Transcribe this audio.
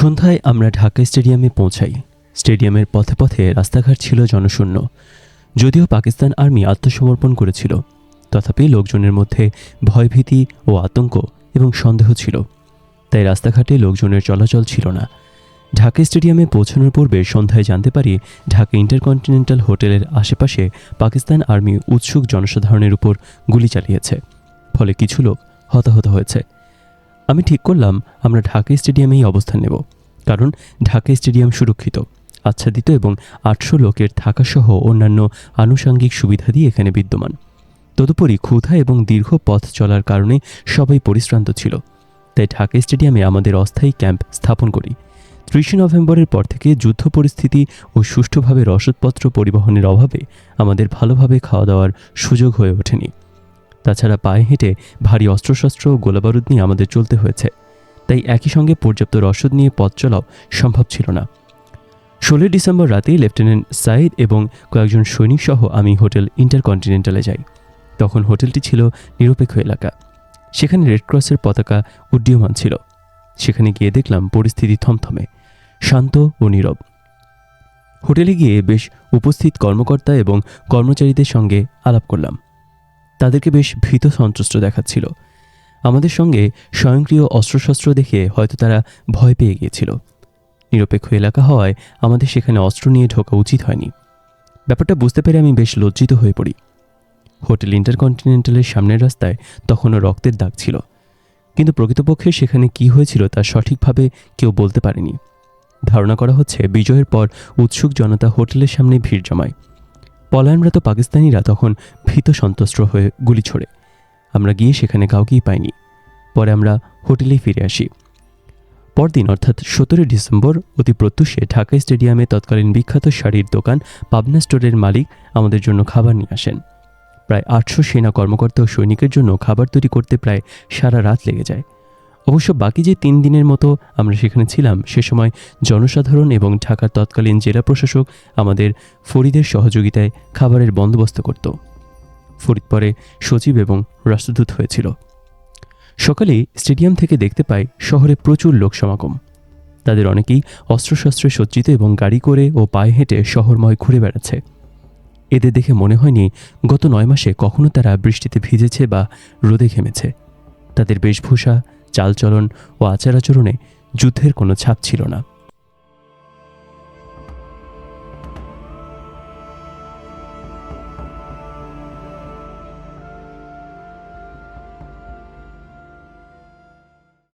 সন্ধ্যায় আমরা ঢাকা স্টেডিয়ামে পৌঁছাই। স্টেডিয়ামের পথে পথে রাস্তাঘাট ছিল জনশূন্য। যদিও পাকিস্তান আর্মি আত্মসমর্পণ করেছিল। তথাপি লোকজনের মধ্যে ভয়ভীতি ও আতঙ্ক এবং সন্দেহ ছিল। তাই রাস্তাঘাটে লোকজনের চলাচল ছিল না। ঢাকা স্টেডিয়ামে পৌঁছানোর পূর্বে সন্ধ্যায় জানতে পারি, ঢাকা ইন্টারকন্টিনেন্টাল হোটেলের আশেপাশে পাকিস্তান আর্মি উৎসুক জনসাধারণের উপর গুলি চালিয়েছে। ফলে কিছু লোক হতাহত হয়েছে। আমি ঠিক করলাম, আমরা ঢাকা স্টেডিয়ামেই অবস্থান নেব। কারণ ঢাকা স্টেডিয়াম সুরক্ষিত। আচ্ছাদিত এবং আটশো লোকের থাকাসহ অন্যান্য আনুষাঙ্গিক সুবিধাদি এখানে বিদ্যমান। তদুপরি ক্ষুধা এবং দীর্ঘ পথ চলার কারণে সবাই পরিশ্রান্ত ছিল। তাই ঢাকা স্টেডিয়ামে আমাদের অস্থায়ী ক্যাম্প স্থাপন করি। ত্রিশে নভেম্বরের পর থেকে যুদ্ধ পরিস্থিতি ও সুষ্ঠুভাবে রসদপত্র পরিবহনের অভাবে আমাদের ভালোভাবে খাওয়া দাওয়ার সুযোগ হয়ে ওঠেনি। তাছাড়া পায়ে হেঁটে ভারী অস্ত্রশস্ত্র ও গোলাবারুদ নিয়ে আমাদের চলতে হয়েছে। তাই একই সঙ্গে পর্যাপ্ত রসদ নিয়ে পথ চলাও সম্ভব ছিল না। ষোলোই ডিসেম্বর রাতেই লেফটেন্যান্ট সাইদ এবং কয়েকজন সৈনিক সহ আমি হোটেল ইন্টারকন্টিনেন্টালে যাই। তখন হোটেলটি ছিল নিরপেক্ষ এলাকা। সেখানে রেডক্রসের পতাকা উড্ডীয়মান ছিল। সেখানে গিয়ে দেখলাম পরিস্থিতি থমথমে, শান্ত ও নীরব। হোটেলে গিয়ে বেশ উপস্থিত কর্মকর্তা এবং কর্মচারীদের সঙ্গে আলাপ করলাম। তাদেরকে বেশ ভীত সন্ত্রস্ত দেখাচ্ছিল। আমাদের সঙ্গে স্বয়ংক্রিয় অস্ত্রশস্ত্র দেখে হয়তো তারা ভয় পেয়ে গিয়েছিল। নিরপেক্ষ এলাকা হওয়ায় আমাদের সেখানে অস্ত্র নিয়ে ঢোকা উচিত হয়নি। ব্যাপারটা বুঝতে পেরে আমি বেশ লজ্জিত হয়ে পড়ি। হোটেল ইন্টারকন্টিনেন্টালের সামনের রাস্তায় তখনও রক্তের দাগ ছিল। কিন্তু প্রকৃতপক্ষে সেখানে কি হয়েছিল তা সঠিকভাবে কেউ বলতে পারেনি। ধারণা করা হচ্ছে, বিজয়ের পর উৎসুক জনতা হোটেলের সামনে ভিড় জমায়। পলায়নরত পাকিস্তানিরা তখন ভীত সন্ত্রস্ত হয়ে গুলি ছোড়ে। আমরা গিয়ে সেখানে কাউকেই পাইনি। পরে আমরা হোটেলে ফিরে আসি। পরদিন, অর্থাৎ সতেরোই ডিসেম্বর, অতি প্রত্যুষে ঢাকা স্টেডিয়ামে তৎকালীন বিখ্যাত শাড়ির দোকান পাবনা স্টোরের মালিক আমাদের জন্য খাবার নিয়ে আসেন। প্রায় আটশো সেনা কর্মকর্তা ও সৈনিকের জন্য খাবার তৈরি করতে প্রায় সারা রাত লেগে যায়। অবশ্য বাকি যে তিন দিনের মতো আমরা সেখানে ছিলাম, সে সময় জনসাধারণ এবং ঢাকার তৎকালীন জেলা প্রশাসক আমাদের ফরিদের সহযোগিতায় খাবারের বন্দোবস্ত করত। ফরিদ পরে সচিব এবং রাষ্ট্রদূত হয়েছিল। সকালে স্টেডিয়াম থেকে দেখতে পাই শহরে প্রচুর লোক সমাগম। তাদের অনেকেই অস্ত্রশস্ত্রে সজ্জিত এবং গাড়ি করে ও পায়ে হেঁটে শহরময় ঘুরে বেড়াচ্ছে। এদের দেখে মনে হয়নি গত নয় মাসে কখনো তারা বৃষ্টিতে ভিজেছে বা রোদে ঘেমেছে। তাদের বেশভূষা চালচলন ও আচার আচরণে যুদ্ধের কোনো ছাপ ছিল না।